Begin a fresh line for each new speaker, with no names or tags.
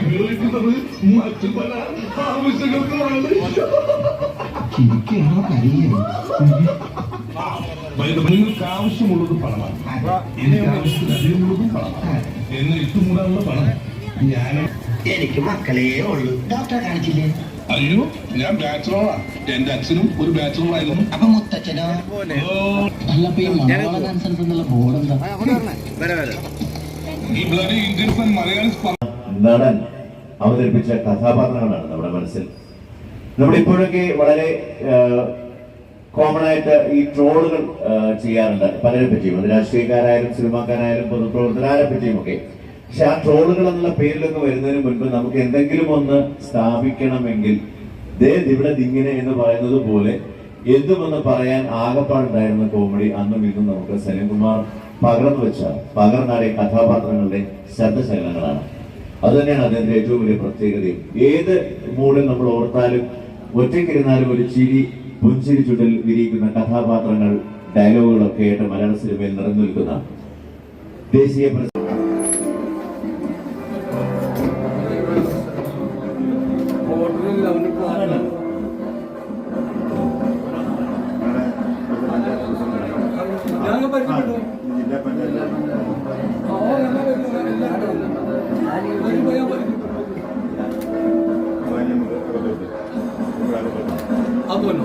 ഉപയോഗിക്കുന്നത് മറ്റു പല നിങ്ങൾക്ക് ആവശ്യമുള്ളത് പണമാണ്. എനിക്ക് ആവശ്യത്തിലധികമുള്ളതും പണമാണ്. എന്ന് ഇട്ടുമൂടാനുള്ള പണം. ഞാൻ
എനിക്ക് മക്കളേ ഉള്ളൂ. ഡോക്ടറെ കാണിച്ചില്ലേ?
അയ്യോ ഞാൻ ബാച്ചലറാ എന്റെ അച്ഛനും ഒരു ബാച്ചലറായിരുന്നു
അപ്പൊ മുത്തച്ഛനോ? ഈ
ബ്ലഡി ഇന്ത്യൻസ് ആൻഡ് മലയാളീസ്
നടൻ അവതരിപ്പിച്ച കഥാപാത്രങ്ങളാണ് നമ്മുടെ മനസ്സിൽ. നമ്മളിപ്പോഴൊക്കെ വളരെ കോമൺ ആയിട്ട് ഈ ട്രോളുകൾ ചെയ്യാറുണ്ട്. പലരെ പറ്റിയും അത് രാഷ്ട്രീയക്കാരായാലും സിനിമാക്കാരായാലും പൊതുപ്രവർത്തകരെ പറ്റിയും ഒക്കെ. പക്ഷെ ആ ട്രോളുകൾ എന്നുള്ള പേരിലൊക്കെ വരുന്നതിന് മുൻപ് നമുക്ക് എന്തെങ്കിലും ഒന്ന് സ്ഥാപിക്കണമെങ്കിൽ ദേ ഇവിടെ ദിങ്ങനെ എന്ന് പറയുന്നത് പോലെ എന്തുമെന്ന് പറയാൻ ആകപ്പാടുണ്ടായിരുന്ന കോമഡി അന്നും ഇന്നും നമുക്ക് സലീംകുമാർ പകർന്നു വെച്ച പകർന്നാടിയ കഥാപാത്രങ്ങളുടെ ശബ്ദശകലങ്ങളാണ് അത് തന്നെയാണ് അതിന്റെ ഏറ്റവും വലിയ പ്രത്യേകതയും ഏത് മൂഡിൽ നമ്മൾ ഓർത്താലും ഒറ്റക്കിരുന്നാലും ഒരു ചിരി പുഞ്ചിരി ചുണ്ടിൽ വിരിയിക്കുന്ന കഥാപാത്രങ്ങൾ ഡയലോഗുകളൊക്കെ ആയിട്ട് മലയാള സിനിമയിൽ നിറഞ്ഞു നിൽക്കുന്ന ദേശീയ പ്രസിദ്ധ
ഞങ്ങൾ അതുമല്ലോ.